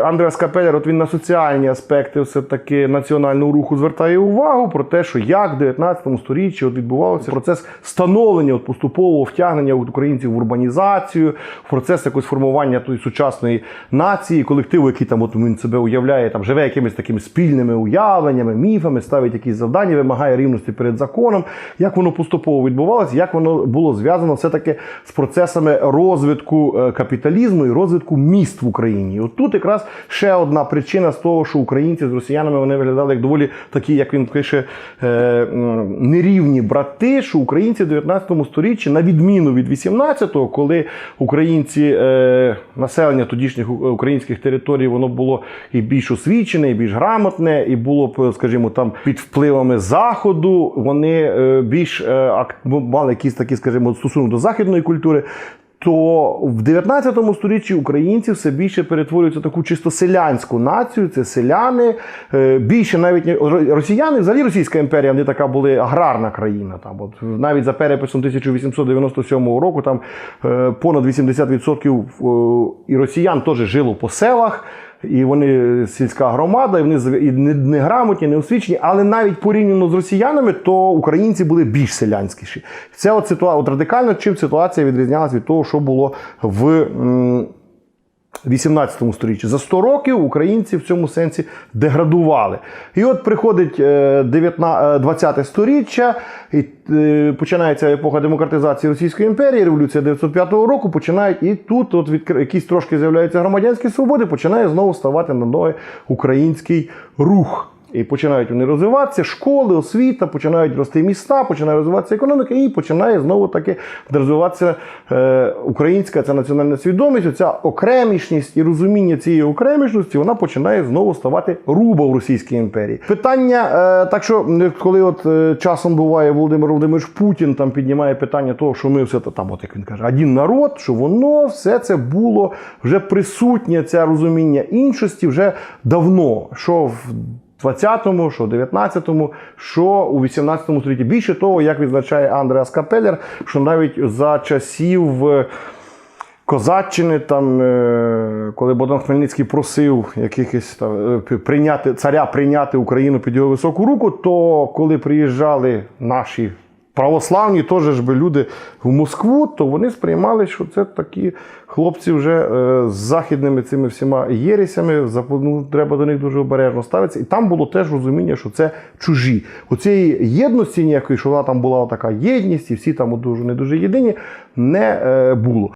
Андреас Капеллер, от він на соціальні аспекти все-таки національного руху звертає увагу про те, що як в 19 сторіччі от відбувався процес становлення от поступового втягнення українців в урбанізацію, в процес якогось формування тої сучасної нації, колективу, який там от він себе уявляє, там живе якимись такими спільними уявленнями, міфами, ставить якісь завдання, вимагає рівності перед законом. Як воно поступово відбувалося, як воно було зв'язано все-таки з процесами розвитку е, капіталізму і розвитку міст в Україні. От тут якраз ще одна причина з того, що українці з росіянами вони виглядали як доволі такі, як він пише, е, нерівні брати, що українці в 19 сторіччі, на відміну від 18-го, коли українці, е, населення тодішніх українських територій, воно було і більш освічене, і більш грамотне, і було скажімо, там під впливами заходу, вони е, більш ак- мали якийсь такий, скажімо, стосунок до західної культури. То в 19 сторіччі українці все більше перетворюються в таку чисто селянську націю. Це селяни, е, більше навіть росіяни, взагалі Російська імперія, вони така були аграрна країна. Там от навіть за переписом 1897 року там е, понад 80% е, і росіян теж жило по селах. І вони сільська громада, і вони і не- неграмотні, не освічені, але навіть порівняно з росіянами, то українці були більш селянськіші. Це от ситуація, от радикально чим ситуація відрізнялася від того, що було в. М, 18 сторіччі. За 100 років українці в цьому сенсі деградували. І от приходить е, 19, е, 20 сторіччя, і е, починається епоха демократизації Російської імперії, революція 905 року. Починають і тут, от відкр... якісь трошки з'являються громадянські свободи, починає знову ставати на ноги український рух. І починають вони розвиватися, школи, освіта, починають рости міста, починає розвиватися економіка, і починає знову таки розвиватися е, українська ця національна свідомість, оця окремішність і розуміння цієї окремішності, вона починає знову ставати руба в Російській імперії. Питання, е, так що коли от е, часом буває Володимир Володимирович Путін там піднімає питання того, що ми все там, от як він каже, один народ, що воно все це було вже присутнє, це розуміння іншості вже давно. що в 20-му, що в 19-му, що у 18-му столітті. Більше того, як відзначає Андреас Капеллер, що навіть за часів е, Козаччини, там, е, коли Богдан Хмельницький просив якихось там, е, прийняти, царя прийняти Україну під його високу руку, то коли приїжджали наші православні теж ж би люди в Москву, то вони сприймали, що це такі хлопці вже е, з західними цими всіма єресями, ну, треба до них дуже обережно ставитися. І там було теж розуміння, що це чужі. Оцієї єдності ніякої, що вона там була така єдність, і всі там дуже не дуже єдині, не е, було.